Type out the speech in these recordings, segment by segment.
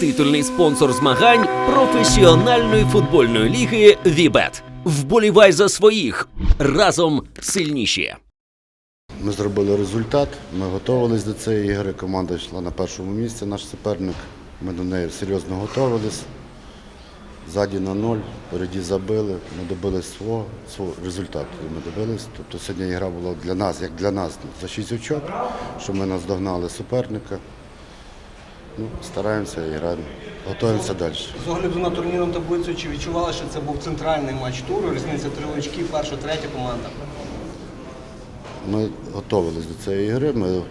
Титульний спонсор змагань професіональної футбольної ліги Вібет. Вболівай за своїх разом сильніші. Ми зробили результат, ми готувалися до цієї ігри. Команда йшла на першому місці, наш суперник. Ми до неї серйозно готувалися. Ззаді на ноль, впереді забили, ми добились свого, свого результату. Ми добились. Тобто сьогодні ігра була для нас, як для нас, за 6 очок, що ми наздогнали суперника. Ну, стараємося і граємо. Готуємося далі. З огляду на турнірну таблицю, чи відчували, що це був центральний матч туру, різниця три очки, перша, третя команда. Ми готувалися до цієї гри, ми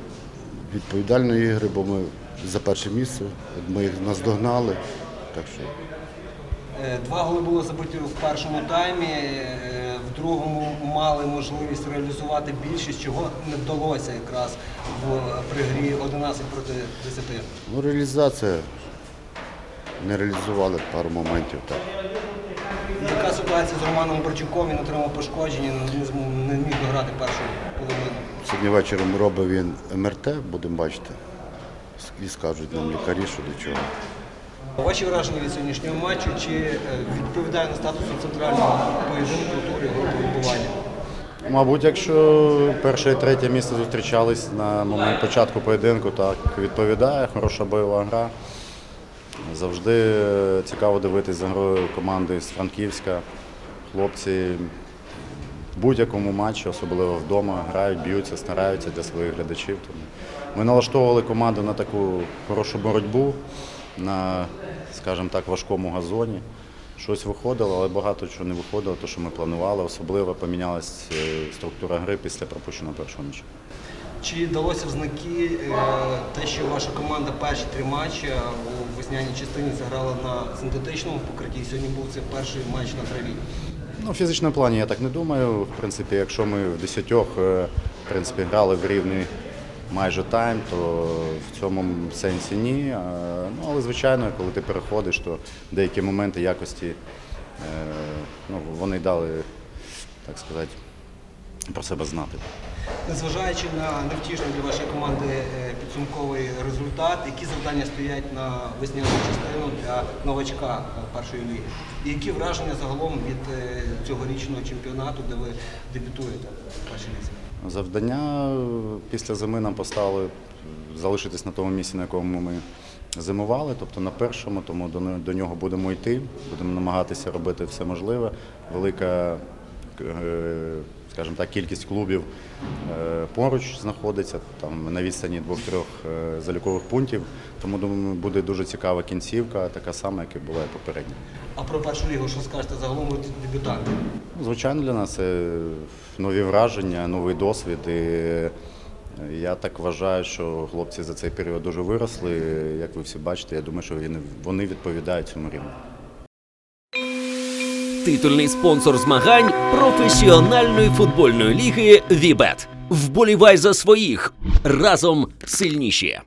відповідальної ігри, бо ми за перше місце, ми їх наздогнали. Так що Е, Два голи було забиті в першому таймі, е, в другому мали можливість реалізувати більшість, чого не вдалося якраз в, при грі 11 проти 10. ну, реалізація не реалізували пару моментів. Так. Яка ситуація з Романом Борчуком? Він отримав пошкодження, не, міг дограти першу половину. Сьогодні вечором робив він МРТ, будемо бачити. І скажуть нам лікарі, що до чого. Ваші враження від сьогоднішнього матчу, чи е, відповідає на статусу центрального поєдинку турі групи вибування? Мабуть, якщо перше і третє місце зустрічались на момент початку поєдинку, так відповідає, хороша бойова гра. Завжди е, цікаво дивитись за грою команди з Франківська. Хлопці в будь-якому матчі, особливо вдома, грають, б'ються, стараються для своїх глядачів. Тому ми налаштовували команду на таку хорошу боротьбу, на, скажімо так, важкому газоні. Щось виходило, але багато чого не виходило, те, що ми планували. Особливо помінялась е, структура гри після пропущеного першого м'яча. Чи вдалося в знаки е, те, що ваша команда перші три матчі у весняній частині заграла на синтетичному покритті? Сьогодні був це перший матч на траві. Ну, в фізичному плані я так не думаю. В принципі, якщо ми в десятьох е, в принципі, грали в рівний майже тайм, то в цьому сенсі ні. Е, Ну, але звичайно, коли ти переходиш, то деякі моменти якості е, ну, вони дали, так сказати, про себе знати. Незважаючи на невтішний для вашої команди е, підсумковий результат, які завдання стоять на весняну частину для новачка першої ліги? І які враження загалом від цьогорічного чемпіонату, де ви дебютуєте в першій лізі? Завдання після зими нам поставили залишитись на тому місці, на якому ми зимували, тобто на першому, тому до, нього будемо йти, будемо намагатися робити все можливе. Велика, скажімо так, кількість клубів е, поруч знаходиться, там на відстані двох-трьох е, залікових пунктів. Тому думаю, буде дуже цікава кінцівка, така сама, як і була і попередня. А про першу лігу, що скажете загалом дебютанти? Звичайно, для нас це нові враження, новий досвід. І е, я так вважаю, що хлопці за цей період дуже виросли. Як ви всі бачите, я думаю, що вони відповідають цьому рівню. Титульний спонсор змагань професіональної футбольної ліги Вібет. Вболівай за своїх разом сильніші.